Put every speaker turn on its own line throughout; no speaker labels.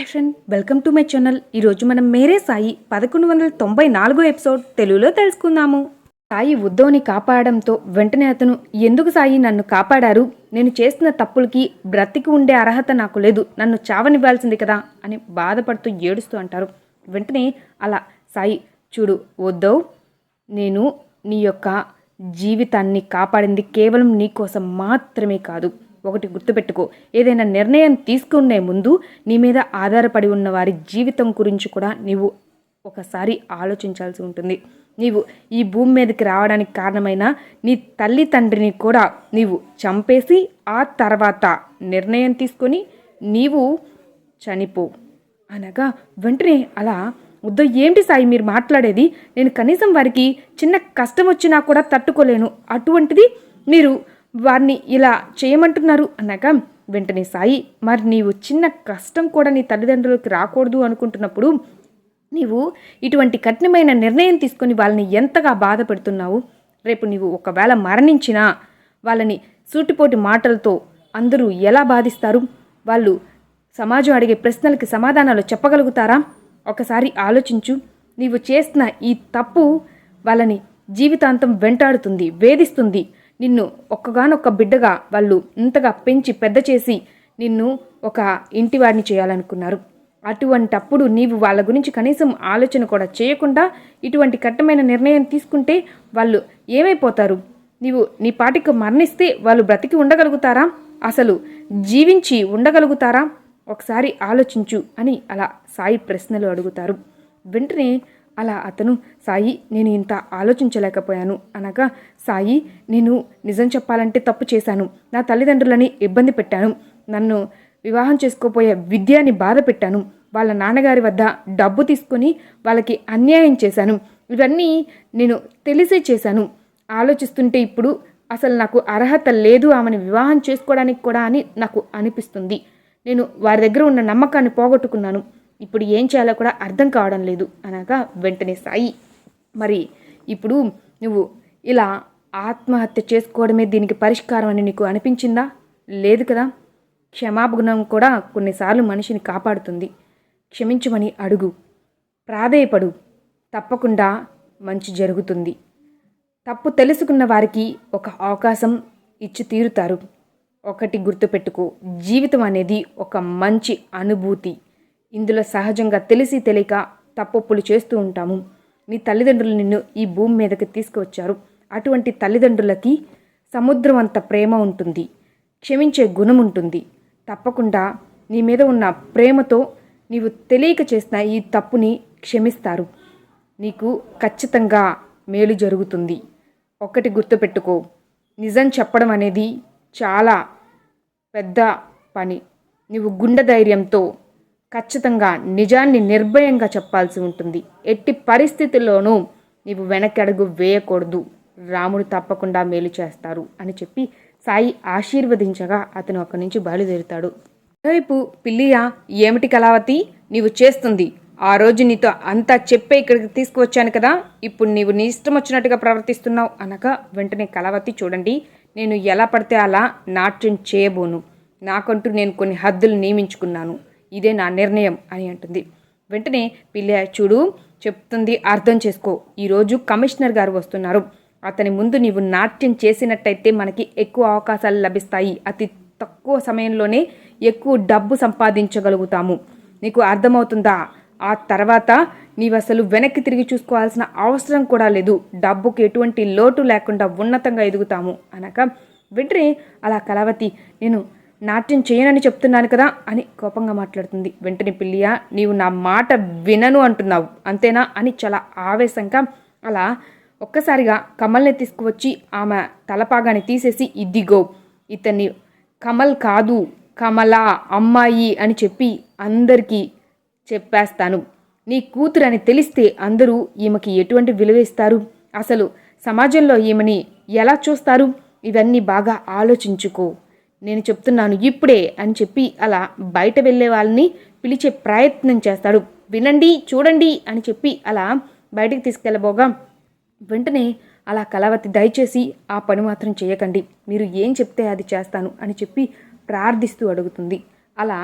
Hi friend welcome to my channel. ఈరోజు మనం మేరే సాయి పదకొండు వందల తొంభై నాలుగో ఎపిసోడ్ తెలుగులో తెలుసుకుందాము. సాయి ఉద్ధవ్ని కాపాడడంతో వెంటనే అతను ఎందుకు సాయి నన్ను కాపాడారు? నేను చేసిన తప్పులకి బ్రతికి ఉండే అర్హత నాకు లేదు. నన్ను చావనివ్వాల్సింది కదా అని బాధపడుతూ ఏడుస్తూ అంటారు. వెంటనే అలా సాయి చూడు ఉద్ధవ్ నేను నీ యొక్క జీవితాన్ని కాపాడింది కేవలం నీ కోసం మాత్రమే కాదు. ఒకటి గుర్తుపెట్టుకో. ఏదైనా నిర్ణయం తీసుకునే ముందు నీ మీద ఆధారపడి ఉన్న వారి జీవితం గురించి కూడా నీవు ఒకసారి ఆలోచించాల్సి ఉంటుంది. నీవు ఈ భూమి మీదకి రావడానికి కారణమైన నీ తల్లి తండ్రిని కూడా నీవు చంపేసి ఆ తర్వాత నిర్ణయం తీసుకొని నీవు చనిపో. అనగా వెంటనే అలా వద్దు ఏంటి సాయి మీరు మాట్లాడేది? నేను కనీసం వారికి చిన్న కష్టం వచ్చినా కూడా తట్టుకోలేను. అటువంటిది మీరు వారిని ఇలా చేయమంటున్నారు అనగా వెంటనే సాయి మరి నీవు చిన్న కష్టం కూడా నీ తల్లిదండ్రులకి రాకూడదు అనుకుంటున్నప్పుడు నీవు ఇటువంటి కఠినమైన నిర్ణయం తీసుకొని వాళ్ళని ఎంతగా బాధ పెడుతున్నావు? రేపు నీవు ఒకవేళ మరణించినా వాళ్ళని సూటిపోటి మాటలతో అందరూ ఎలా బాధిస్తారు? వాళ్ళు సమాజం అడిగే ప్రశ్నలకి సమాధానాలు చెప్పగలుగుతారా? ఒకసారి ఆలోచించు. నీవు చేసిన ఈ తప్పు వాళ్ళని జీవితాంతం వెంటాడుతుంది వేధిస్తుంది. నిన్ను ఒక్కగానొక్క బిడ్డగా వాళ్ళు ఇంతగా పెంచి పెద్ద చేసి నిన్ను ఒక ఇంటివాడిని చేయాలనుకున్నారు. అటువంటప్పుడు నీవు వాళ్ళ గురించి కనీసం ఆలోచన కూడా చేయకుండా ఇటువంటి కట్టమైన నిర్ణయం తీసుకుంటే వాళ్ళు ఏమైపోతారు? నీవు నీ పాటికి మరణిస్తే వాళ్ళు బ్రతికి ఉండగలుగుతారా? అసలు జీవించి ఉండగలుగుతారా? ఒకసారి ఆలోచించు అని అలా సాయి ప్రశ్నలు అడుగుతారు. వెంటనే అలా అతను సాయి నేను ఇంత ఆలోచించలేకపోయాను. అనగా సాయి నేను నిజం చెప్పాలంటే తప్పు చేశాను. నా తల్లిదండ్రులని ఇబ్బంది పెట్టాను. నన్ను వివాహం చేసుకోపోయే విద్యాని బాధ పెట్టాను. వాళ్ళ నాన్నగారి వద్ద డబ్బు తీసుకొని వాళ్ళకి అన్యాయం చేశాను. ఇవన్నీ నేను తెలిసే చేశాను. ఆలోచిస్తుంటే ఇప్పుడు అసలు నాకు అర్హత లేదు ఆమెను వివాహం చేసుకోవడానికి కూడా అని నాకు అనిపిస్తుంది. నేను వారి దగ్గర ఉన్న నమ్మకాన్ని పోగొట్టుకున్నాను. ఇప్పుడు ఏం చేయాలో కూడా అర్థం కావడం లేదు అనగా వెంటనే సాయి. మరి ఇప్పుడు నువ్వు ఇలా ఆత్మహత్య చేసుకోవడమే దీనికి పరిష్కారం అని నీకు అనిపించిందా? లేదు కదా. క్షమాగుణం కూడా కొన్నిసార్లు మనిషిని కాపాడుతుంది. క్షమించమని అడుగు. ప్రాధేయపడు. తప్పకుండా మంచి జరుగుతుంది. తప్పు తెలుసుకున్న వారికి ఒక అవకాశం ఇచ్చి తీరుతారు. ఒకటి గుర్తుపెట్టుకో. జీవితం అనేది ఒక మంచి అనుభూతి. ఇందులో సహజంగా తెలిసి తెలియక తప్పొప్పులు చేస్తూ ఉంటాము. నీ తల్లిదండ్రులు నిన్ను ఈ భూమి మీదకి తీసుకువచ్చారు. అటువంటి తల్లిదండ్రులకి సముద్రం అంత ప్రేమ ఉంటుంది. క్షమించే గుణం ఉంటుంది. తప్పకుండా నీ మీద ఉన్న ప్రేమతో నీవు తెలియక చేసిన ఈ తప్పుని క్షమిస్తారు. నీకు ఖచ్చితంగా మేలు జరుగుతుంది. ఒక్కటి గుర్తుపెట్టుకో. నిజం చెప్పడం అనేది చాలా పెద్ద పని. నువ్వు గుండె ధైర్యంతో ఖచ్చితంగా నిజాన్ని నిర్భయంగా చెప్పాల్సి ఉంటుంది. ఎట్టి పరిస్థితుల్లోనూ నీవు వెనకడుగు వేయకూడదు. రాముడు తప్పకుండా మేలు చేస్తారు అని చెప్పి సాయి ఆశీర్వదించగా అతను అక్కడి నుంచి బయలుదేరుతాడు. రేపు పిల్లియా ఏమిటి కళావతి? నీవు చేస్తుంది. ఆ రోజు నీతో అంతా చెప్పే ఇక్కడికి తీసుకువచ్చాను కదా. ఇప్పుడు నీవు నీ ఇష్టం వచ్చినట్టుగా ప్రవర్తిస్తున్నావు అనగా వెంటనే కళావతి చూడండి నేను ఎలా పడితే అలా నాట్యం చేయబోను. నాకంటూ నేను కొన్ని హద్దులు నియమించుకున్నాను. ఇదే నా నిర్ణయం అని అంటుంది. వెంటనే పిల్ల చూడు చెప్తుంది అర్థం చేసుకో. ఈరోజు కమిషనర్ గారు వస్తున్నారు. అతని ముందు నీవు నాట్యం చేసినట్టయితే మనకి ఎక్కువ అవకాశాలు లభిస్తాయి. అతి తక్కువ సమయంలోనే ఎక్కువ డబ్బు సంపాదించగలుగుతాము. నీకు అర్థమవుతుందా? ఆ తర్వాత నీవు అసలు వెనక్కి తిరిగి చూసుకోవాల్సిన అవసరం కూడా లేదు. డబ్బుకు ఎటువంటి లోటు లేకుండా ఉన్నతంగా ఎదుగుతాము. అనక వెంటనే అలా కళావతి నేను నాట్యం చేయనని చెప్తున్నాను కదా అని కోపంగా మాట్లాడుతుంది. వెంటనే పిల్లియా నీవు నా మాట వినను అంటున్నావు. అంతేనా? అని చాలా ఆవేశంగా అలా ఒక్కసారిగా కమల్ని తీసుకువచ్చి ఆమె తలపాగాన్ని తీసేసి ఇద్దిగో ఇతన్ని కమల్ కాదు కమల అమ్మాయి అని చెప్పి అందరికీ చెప్పేస్తాను. నీ కూతురు అని తెలిస్తే అందరూ ఈమెకి ఎటువంటి విలువ ఇస్తారు? అసలు సమాజంలో ఈమెని ఎలా చూస్తారు? ఇవన్నీ బాగా ఆలోచించుకో. నేను చెప్తున్నాను ఇప్పుడే అని చెప్పి అలా బయట వెళ్ళే వాళ్ళని పిలిచే ప్రయత్నం చేస్తాడు. వినండి చూడండి అని చెప్పి అలా బయటికి తీసుకెళ్ళబోగా వెంటనే అలా కళావతి దయచేసి ఆ పని మాత్రం చేయకండి. మీరు ఏం చెప్తే అది చేస్తాను అని చెప్పి ప్రార్థిస్తూ అడుగుతుంది. అలా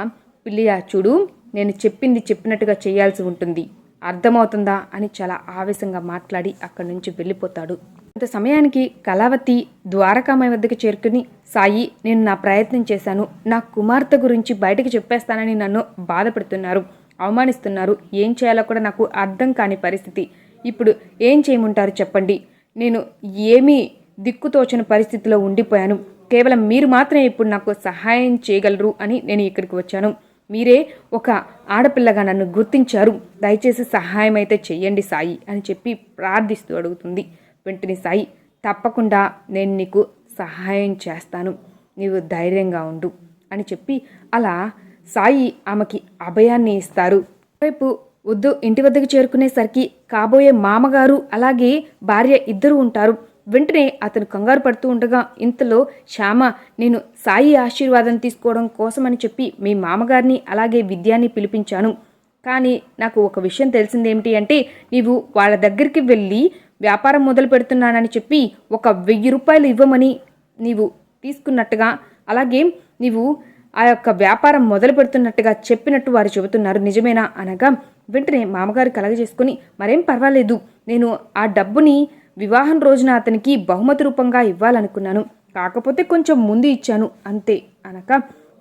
పిల్లియా చూడు నేను చెప్పింది చెప్పినట్టుగా చేయాల్సి ఉంటుంది. అర్థమవుతుందా అని చాలా ఆవేశంగా మాట్లాడి అక్కడి నుంచి వెళ్ళిపోతాడు. కొంత సమయానికి కళావతి ద్వారకామయ్య వద్దకు చేరుకుని సాయి నేను నా ప్రయత్నం చేశాను. నా కుమార్తె గురించి బయటకు చెప్పేస్తానని నన్ను బాధపడుతున్నారు. అవమానిస్తున్నారు. ఏం చేయాలో కూడా నాకు అర్థం కాని పరిస్థితి. ఇప్పుడు ఏం చేయమంటారు చెప్పండి. నేను ఏమీ దిక్కుతోచని పరిస్థితిలో ఉండిపోయాను. కేవలం మీరు మాత్రమే ఇప్పుడు నాకు సహాయం చేయగలరు అని నేను ఇక్కడికి వచ్చాను. మీరే ఒక ఆడపిల్లగా నన్ను గుర్తించారు. దయచేసి సహాయం అయితే చెయ్యండి సాయి అని చెప్పి ప్రార్థిస్తూ అడుగుతుంది వెంటనే సాయి. తప్పకుండా నేను నీకు సహాయం చేస్తాను. నీవు ధైర్యంగా ఉండు అని చెప్పి అలా సాయి ఆమెకి అభయాన్ని ఇస్తారు. రేపు వద్దు ఇంటి వద్దకు చేరుకునేసరికి కాబోయే మామగారు అలాగే భార్య ఇద్దరు ఉంటారు. వెంటనే అతను కంగారు పడుతూ ఉండగా ఇంతలో శ్యామ నేను సాయి ఆశీర్వాదం తీసుకోవడం కోసమని చెప్పి మీ మామగారిని అలాగే విద్యాన్ని పిలిపించాను. కానీ నాకు ఒక విషయం తెలిసిందేమిటి అంటే నీవు వాళ్ళ దగ్గరికి వెళ్ళి వ్యాపారం మొదలు పెడుతున్నానని చెప్పి ఒక వెయ్యి రూపాయలు ఇవ్వమని నీవు తీసుకున్నట్టుగా అలాగే నీవు ఆ యొక్క వ్యాపారం మొదలు పెడుతున్నట్టుగా చెప్పినట్టు వారు చెబుతున్నారు. నిజమేనా? అనగా వెంటనే మామగారు కలగజేసుకుని మరేం పర్వాలేదు. నేను ఆ డబ్బుని వివాహం రోజున అతనికి బహుమతి రూపంగా ఇవ్వాలనుకున్నాను. కాకపోతే కొంచెం ముందు ఇచ్చాను. అంతే అనక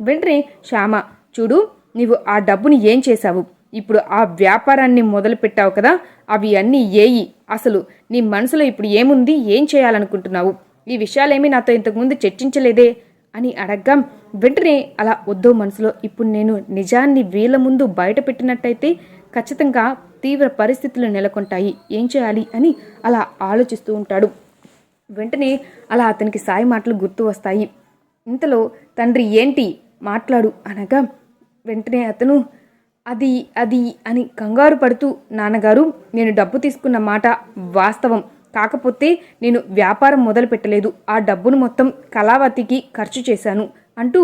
వెంటనే శ్యామ చూడు నీవు ఆ డబ్బుని ఏం చేశావు? ఇప్పుడు ఆ వ్యాపారాన్ని మొదలు పెట్టావు కదా అవి అన్నీ ఏయి. అసలు నీ మనసులో ఇప్పుడు ఏముంది? ఏం చేయాలనుకుంటున్నావు? ఈ విషయాలేమీ నాతో ఇంతకుముందు చర్చించలేదే అని అడగ్గా వెంటనే అలా వద్దో మనసులో. ఇప్పుడు నేను నిజాన్ని వీళ్ళ ముందు బయట పెట్టినట్టయితే ఖచ్చితంగా తీవ్ర పరిస్థితులు నెలకొంటాయి. ఏం చేయాలి అని అలా ఆలోచిస్తూ ఉంటాడు. వెంటనే అలా అతనికి సాయి మాటలు గుర్తు వస్తాయి. ఇంతలో తండ్రి ఏంటి మాట్లాడు అనగా వెంటనే అతను అది అది అని కంగారు పడుతూ నాన్నగారు నేను డబ్బు తీసుకున్న మాట వాస్తవం. కాకపోతే నేను వ్యాపారం మొదలు పెట్టలేదు ఆ డబ్బును మొత్తం కళావతికి ఖర్చు చేశాను. అంటూ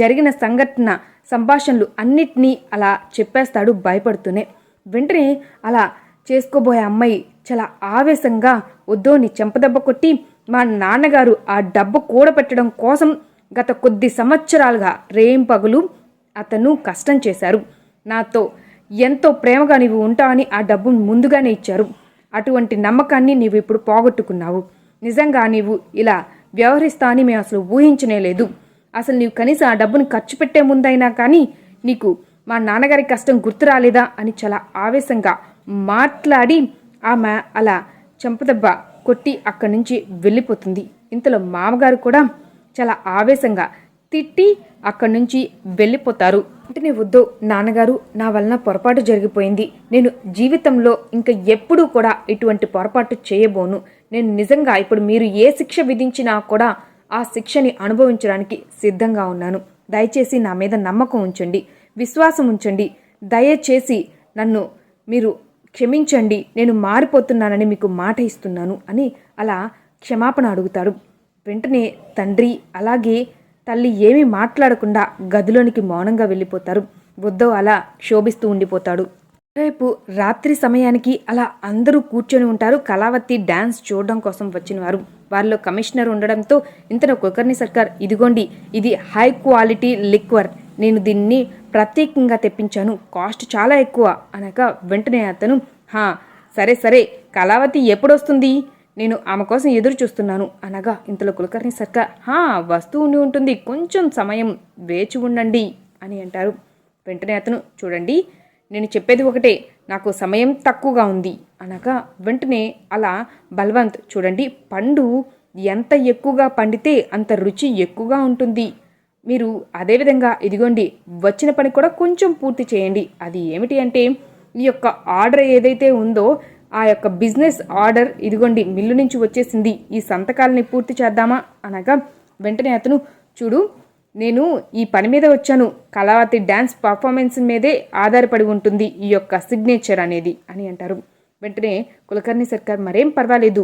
జరిగిన సంఘటన సంభాషణలు అన్నిటినీ అలా చెప్పేస్తాడు భయపడుతూనే. వెంటనే అలా చేసుకోబోయే అమ్మాయి చాలా ఆవేశంగా వద్దో నీ చెంపదెబ్బ కొట్టి మా నాన్నగారు ఆ డబ్బు కూడబెట్టడం కోసం గత కొద్ది సంవత్సరాలుగా రేం పగులు అతను కష్టం చేశారు. నాతో ఎంతో ప్రేమగా నీవు ఉంటావని ఆ డబ్బును ముందుగానే ఇచ్చారు. అటువంటి నమ్మకాన్ని నీవు ఇప్పుడు పోగొట్టుకున్నావు. నిజంగా నీవు ఇలా వ్యవహరిస్తా అని మేము అసలు ఊహించనే లేదు. అసలు నీవు కనీసం ఆ డబ్బును ఖర్చు పెట్టే ముందైనా కానీ నీకు మా నాన్నగారి కష్టం గుర్తు రాలేదా అని చాలా ఆవేశంగా మాట్లాడి ఆమె అలా చెంపదెబ్బ కొట్టి అక్కడి నుంచి వెళ్ళిపోతుంది. ఇంతలో మామగారు కూడా చాలా ఆవేశంగా తిట్టి అక్కడి నుంచి వెళ్ళిపోతారు. వెంటనే వద్దు నాన్నగారు నా వలన పొరపాటు జరిగిపోయింది. నేను జీవితంలో ఇంకా ఎప్పుడూ కూడా ఇటువంటి పొరపాటు చేయబోను. నేను నిజంగా ఇప్పుడు మీరు ఏ శిక్ష విధించినా కూడా ఆ శిక్షని అనుభవించడానికి సిద్ధంగా ఉన్నాను. దయచేసి నా మీద నమ్మకం ఉంచండి. విశ్వాసం ఉంచండి. దయచేసి నన్ను మీరు క్షమించండి. నేను మారిపోతున్నానని మీకు మాట ఇస్తున్నాను అని అలా క్షమాపణ అడుగుతాడు. వెంటనే తండ్రి అలాగే తల్లి ఏమీ మాట్లాడకుండా గదిలోనికి మౌనంగా వెళ్ళిపోతారు. బుద్ధో అలా క్షోభిస్తూ ఉండిపోతాడు. రేపు రాత్రి సమయానికి అలా అందరూ కూర్చొని ఉంటారు. కళావతి డ్యాన్స్ చూడడం కోసం వచ్చిన వారు వారిలో కమిషనర్ ఉండడంతో ఇంతలో కుకర్ని సర్కార్ ఇదిగోండి ఇది హై క్వాలిటీ లిక్వర్. నేను దీన్ని ప్రత్యేకంగా తెప్పించాను. కాస్ట్ చాలా ఎక్కువ. అనగా వెంటనే అతను హా సరే సరే కళావతి ఎప్పుడొస్తుంది? నేను ఆమె కోసం ఎదురు చూస్తున్నాను అనగా ఇంతలో కులకర్ణి సర్కార్ హా వస్తూ ఉండి ఉంటుంది. కొంచెం సమయం వేచి ఉండండి అని అంటారు. వెంటనే అతను చూడండి నేను చెప్పేది ఒకటే నాకు సమయం తక్కువగా ఉంది అనగా వెంటనే అలా బల్వంత్ చూడండి పండు ఎంత ఎక్కువగా పండితే అంత రుచి ఎక్కువగా ఉంటుంది. మీరు అదేవిధంగా ఇదిగోండి వచ్చిన పని కూడా కొంచెం పూర్తి చేయండి. అది ఏమిటి అంటే ఈ యొక్క ఆర్డర్ ఏదైతే ఉందో ఆ యొక్క బిజినెస్ ఆర్డర్ ఇదిగోండి మిల్లు నుంచి వచ్చేసింది. ఈ సంతకాలని పూర్తి చేద్దామా? అనగా వెంటనే అతను చూడు నేను ఈ పని మీద వచ్చాను. కళావతి డ్యాన్స్ పర్ఫార్మెన్స్ మీదే ఆధారపడి ఉంటుంది ఈ యొక్క సిగ్నేచర్ అనేది అని అంటారు. వెంటనే కులకర్ణి సర్కార్ మరేం పర్వాలేదు.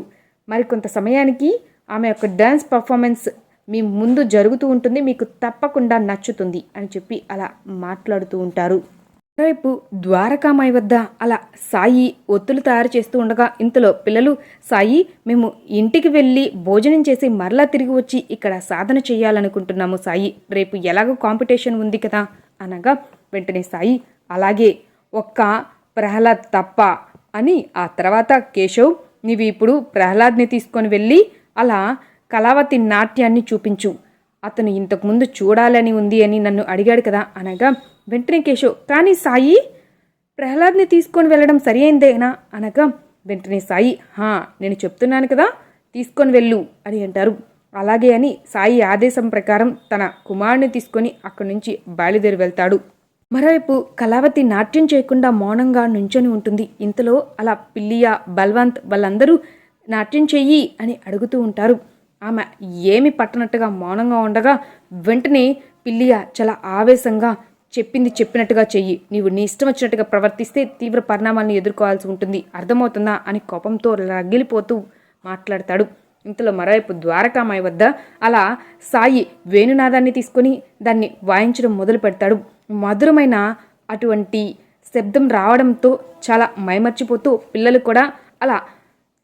మరి కొంత సమయానికి ఆమె యొక్క డ్యాన్స్ పర్ఫార్మెన్స్ మీ ముందు జరుగుతూ ఉంటుంది మీకు తప్పకుండా నచ్చుతుంది అని చెప్పి అలా మాట్లాడుతూ ఉంటారు. రేపు ద్వారకామాయి వద్ద అలా సాయి ఒత్తులు తయారు చేస్తూ ఉండగా ఇంతలో పిల్లలు సాయి మేము ఇంటికి వెళ్ళి భోజనం చేసి మరలా తిరిగి వచ్చి ఇక్కడ సాధన చేయాలనుకుంటున్నాము సాయి. రేపు ఎలాగో కాంపిటీషన్ ఉంది కదా అనగా వెంటనే సాయి అలాగే ఒక్క ప్రహ్లాద్ తప్ప అని ఆ తర్వాత కేశవ్ నీవి ఇప్పుడు ప్రహ్లాద్ని తీసుకొని వెళ్ళి అలా కళావతి నాట్యాన్ని చూపించు. అతను ఇంతకుముందు చూడాలని ఉంది అని నన్ను అడిగాడు కదా అనగా వెంటనే కేశవ్ కానీ సాయి ప్రహ్లాద్ని తీసుకొని వెళ్ళడం సరి అయిందేనా అనగా వెంటనే సాయి హా నేను చెప్తున్నాను కదా తీసుకొని వెళ్ళు అని అంటారు. అలాగే అని సాయి ఆదేశం ప్రకారం తన కుమారుని తీసుకొని అక్కడి నుంచి బయలుదేరి వెళ్తాడు. మరోవైపు కళావతి నాట్యం చేయకుండా మౌనంగా నుంచొని ఉంటుంది. ఇంతలో అలా పిల్లియా బల్వంత్ వాళ్ళందరూ నాట్యం చెయ్యి అని అడుగుతూ ఉంటారు. ఆమె ఏమి పట్టనట్టుగా మౌనంగా ఉండగా వెంటనే పిల్లియా చాలా ఆవేశంగా చెప్పింది చెప్పినట్టుగా చెయ్యి. నీవు నీ ఇష్టం వచ్చినట్టుగా ప్రవర్తిస్తే తీవ్ర పరిణామాలను ఎదుర్కోవాల్సి ఉంటుంది. అర్థమవుతుందా? అని కోపంతో రగిలిపోతూ మాట్లాడతాడు. ఇంతలో మరోవైపు ద్వారకామాయి వద్ద అలా సాయి వేణునాదాన్ని తీసుకొని దాన్ని వాయించడం మొదలు పెడతాడు. మధురమైన అటువంటి శబ్దం రావడంతో చాలా మైమర్చిపోతూ పిల్లలు కూడా అలా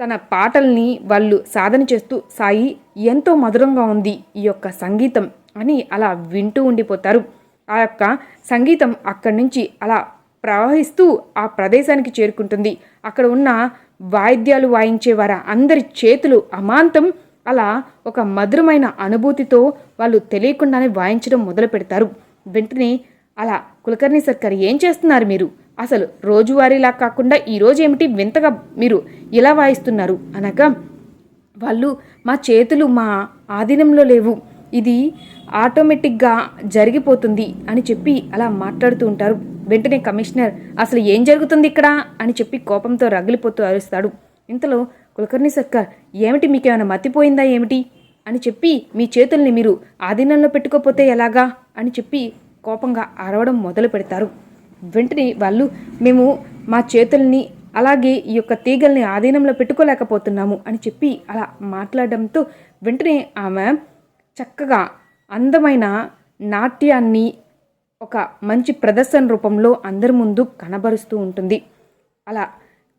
తన పాటల్ని వాళ్ళు సాధన చేస్తూ సాయి ఎంతో మధురంగా ఉంది ఈ యొక్క సంగీతం అని అలా వింటూ ఉండిపోతారు. ఆ యొక్క సంగీతం అక్కడి నుంచి అలా ప్రవహిస్తూ ఆ ప్రదేశానికి చేరుకుంటుంది. అక్కడ ఉన్న వాయిద్యాలు వాయించేవారా? అందరి చేతులు అమాంతం అలా ఒక మధురమైన అనుభూతితో వాళ్ళు తెలియకుండానే వాయించడం మొదలు పెడతారు. వెంటనే అలా కులకర్ణి సర్కార్ ఏం చేస్తున్నారు మీరు? అసలు రోజువారీలా కాకుండా ఈ రోజు ఏమిటి? వింతగా మీరు ఇలా వాయిస్తున్నారు అనగా వాళ్ళు మా చేతులు మా ఆధీనంలో లేవు. ఇది ఆటోమేటిక్గా జరిగిపోతుంది అని చెప్పి అలా మాట్లాడుతూ ఉంటారు. వెంటనే కమిషనర్ అసలు ఏం జరుగుతుంది ఇక్కడ? అని చెప్పి కోపంతో రగిలిపోతూ అరుస్తాడు. ఇంతలో కులకర్ణి సర్కార్ ఏమిటి మీకేమైనా మతిపోయిందా ఏమిటి? అని చెప్పి మీ చేతుల్ని మీరు ఆధీనంలో పెట్టుకోపోతే ఎలాగా? అని చెప్పి కోపంగా అరవడం మొదలు పెడతారు. వెంటనే వాళ్ళు మేము మా చేతుల్ని అలాగే ఈ యొక్క తీగల్ని ఆధీనంలో పెట్టుకోలేకపోతున్నాము అని చెప్పి అలా మాట్లాడడంతో వెంటనే ఆమె చక్కగా అందమైన నాట్యాన్ని ఒక మంచి ప్రదర్శన రూపంలో అందరి ముందు కనబరుస్తూ ఉంటుంది. అలా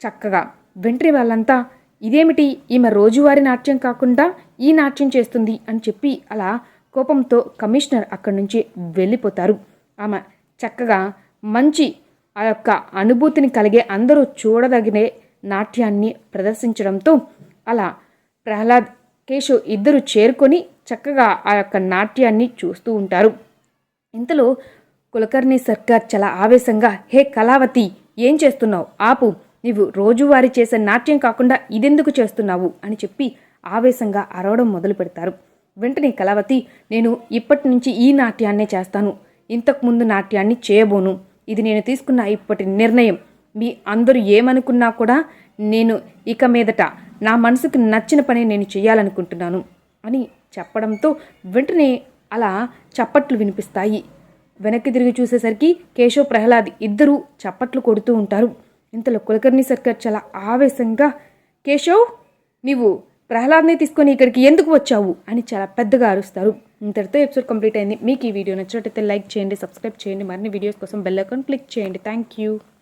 చక్కగా వెంటనే వాళ్ళంతా ఇదేమిటి? ఈమె రోజువారీ నాట్యం కాకుండా ఈ నాట్యం చేస్తుంది అని చెప్పి అలా కోపంతో కమిషనర్ అక్కడి నుంచి వెళ్ళిపోతారు. ఆమె చక్కగా మంచి ఆ యొక్క అనుభూతిని కలిగే అందరూ చూడదగిన నాట్యాన్ని ప్రదర్శించడంతో అలా ప్రహ్లాద్ కేశవ్ ఇద్దరు చేరుకొని చక్కగా ఆ యొక్క నాట్యాన్ని చూస్తూ ఉంటారు. ఇంతలో కులకర్ణి సర్కార్ చాలా ఆవేశంగా హే కళావతి ఏం చేస్తున్నావు? ఆపు నీవు రోజువారీ చేసే నాట్యం కాకుండా ఇదెందుకు చేస్తున్నావు? అని చెప్పి ఆవేశంగా అరవడం మొదలు పెడతారు. వెంటనే కళావతి నేను ఇప్పటి నుంచి ఈ నాట్యాన్నే చేస్తాను. ఇంతకుముందు నాట్యాన్ని చేయబోను. ఇది నేను తీసుకున్న ఇప్పటి నిర్ణయం. మీ అందరూ ఏమనుకున్నా కూడా నేను ఇక మీదట నా మనసుకు నచ్చిన పని నేను చేయాలనుకుంటున్నాను అని చెప్పడంతో వెంటనే అలా చప్పట్లు వినిపిస్తాయి. వెనక్కి తిరిగి చూసేసరికి కేశవ్ ప్రహ్లాద్ ఇద్దరూ చప్పట్లు కొడుతూ ఉంటారు. ఇంతలో కులకర్ణి సర్కార్ చాలా ఆవేశంగా కేశవ్ నీవు ప్రహ్లాద్ని తీసుకొని ఇక్కడికి ఎందుకు వచ్చావు? అని చాలా పెద్దగా అరుస్తారు. ఇంతటితో ఎపిసోడ్ కంప్లీట్ అయింది. మీకు ఈ వీడియో నచ్చినట్టయితే లైక్ చేయండి సబ్స్క్రైబ్ చేయండి. మరిన్ని వీడియోస్ కోసం బెల్ ఐకాన్ క్లిక్ చేయండి. Thank you